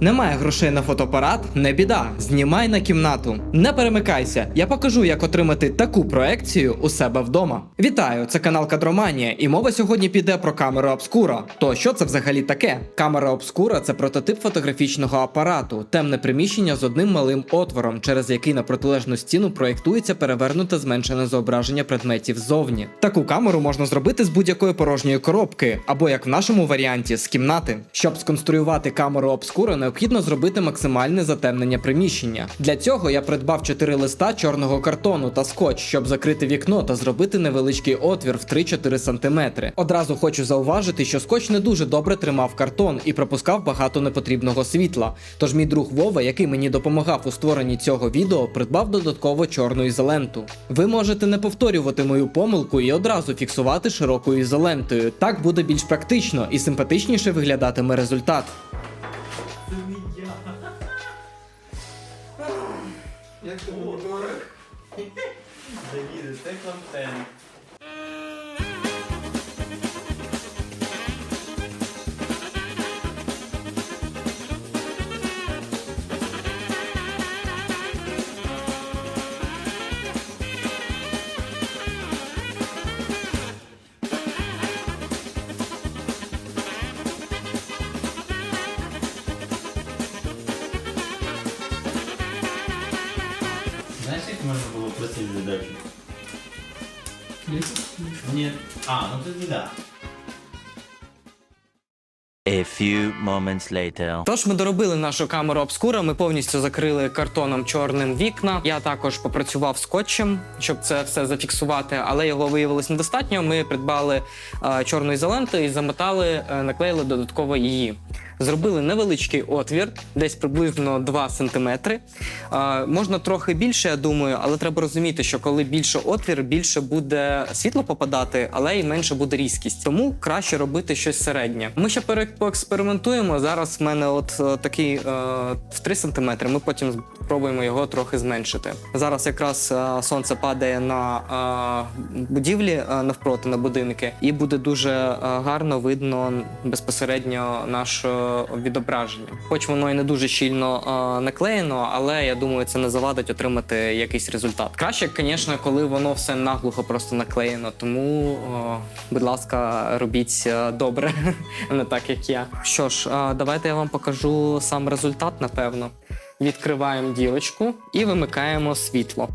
Немає грошей на фотоапарат? Не біда. Знімай на кімнату. Не перемикайся. Я покажу, як отримати таку проекцію у себе вдома. Вітаю! Це канал Кадроманія, і мова сьогодні піде про камеру Обскура. То що це взагалі таке? Камера Обскура це прототип фотографічного апарату, темне приміщення з одним малим отвором, через який на протилежну стіну проєктується перевернуте зменшене зображення предметів ззовні. Таку камеру можна зробити з будь-якої порожньої коробки, або як в нашому варіанті з кімнати. Щоб сконструювати камеру обскура, необхідно зробити максимальне затемнення приміщення. Для цього я придбав 4 листа чорного картону та скотч, щоб закрити вікно та зробити невеличкий отвір в 3-4 см. Одразу хочу зауважити, що скотч не дуже добре тримав картон і пропускав багато непотрібного світла. Тож мій друг Вова, який мені допомагав у створенні цього відео, придбав додатково чорну ізоленту. Ви можете не повторювати мою помилку і одразу фіксувати широкою ізолентою. Так буде більш практично і симпатичніше виглядатиме результат. Як ти моніторик? Давіде, це контент. Можна було просити задачу? Ні. А, ну тоді да. A few moments later. Тож ми доробили нашу камеру обскура. Ми повністю закрили картоном чорним вікна. Я також попрацював скотчем, щоб це все зафіксувати, але його виявилось недостатньо. Ми придбали е, чорну ізоленту і замотали, е, наклеїли додатково її. Зробили невеличкий отвір, десь приблизно 2 см. Можна трохи більше, я думаю, але треба розуміти, що коли більше отвір, більше буде світло попадати, але й менше буде різкість. Тому краще робити щось середнє. Ми ще поекспериментуємо. Зараз в мене от е, такий е, в 3 см. Ми потім спробуємо його трохи зменшити. Зараз якраз е, сонце падає на е, будівлі е, навпроти на будинки, і буде дуже гарно видно безпосередньо наше відображення. Хоч воно і не дуже щільно е, наклеєно, але я думаю, це не завадить отримати якийсь результат. Краще, звісно, коли воно все наглухо просто наклеєно. Тому, е, будь ласка, робіть е, добре, не так як я. Що ж, е, давайте я вам покажу сам результат, напевно. Відкриваємо ділочку і вимикаємо світло.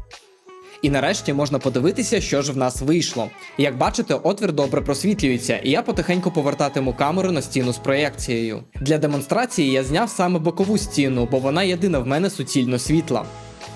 І нарешті можна подивитися, що ж в нас вийшло. Як бачите, отвір добре просвітлюється, і я потихеньку повертатиму камеру на стіну з проєкцією. Для демонстрації я зняв саме бокову стіну, бо вона єдина в мене суцільно світла.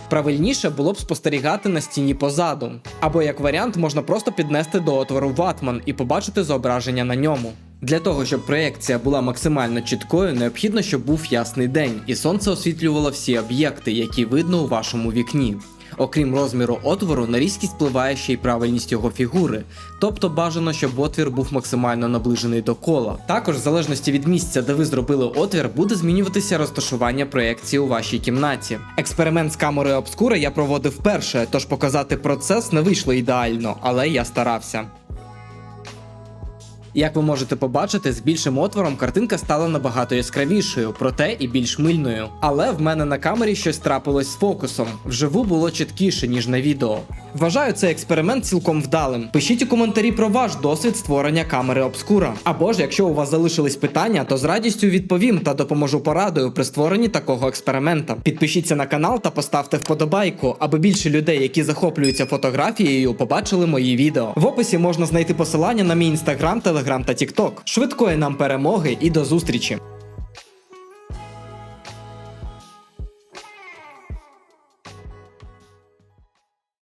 Правильніше було б спостерігати на стіні позаду. Або як варіант можна просто піднести до отвору ватман і побачити зображення на ньому. Для того, щоб проєкція була максимально чіткою, необхідно, щоб був ясний день, і сонце освітлювало всі об'єкти, які видно у вашому вікні. Окрім розміру отвору, на різкість впливає ще й правильність його фігури, тобто бажано, щоб отвір був максимально наближений до кола. Також, в залежності від місця, де ви зробили отвір, буде змінюватися розташування проєкції у вашій кімнаті. Експеримент з камерою обскура я проводив вперше, тож показати процес не вийшло ідеально, але я старався. Як ви можете побачити, з більшим отвором картинка стала набагато яскравішою, проте і більш мильною. Але в мене на камері щось трапилось з фокусом. Вживу було чіткіше, ніж на відео. Вважаю цей експеримент цілком вдалим. Пишіть у коментарі про ваш досвід створення камери обскура. Або ж, якщо у вас залишились питання, то з радістю відповім та допоможу порадою при створенні такого експеримента. Підпишіться на канал та поставте вподобайку, аби більше людей, які захоплюються фотографією, побачили мої відео. В описі можна знайти посилання на мій інстаграм, телеграм та тікток. Швидкої нам перемоги і до зустрічі!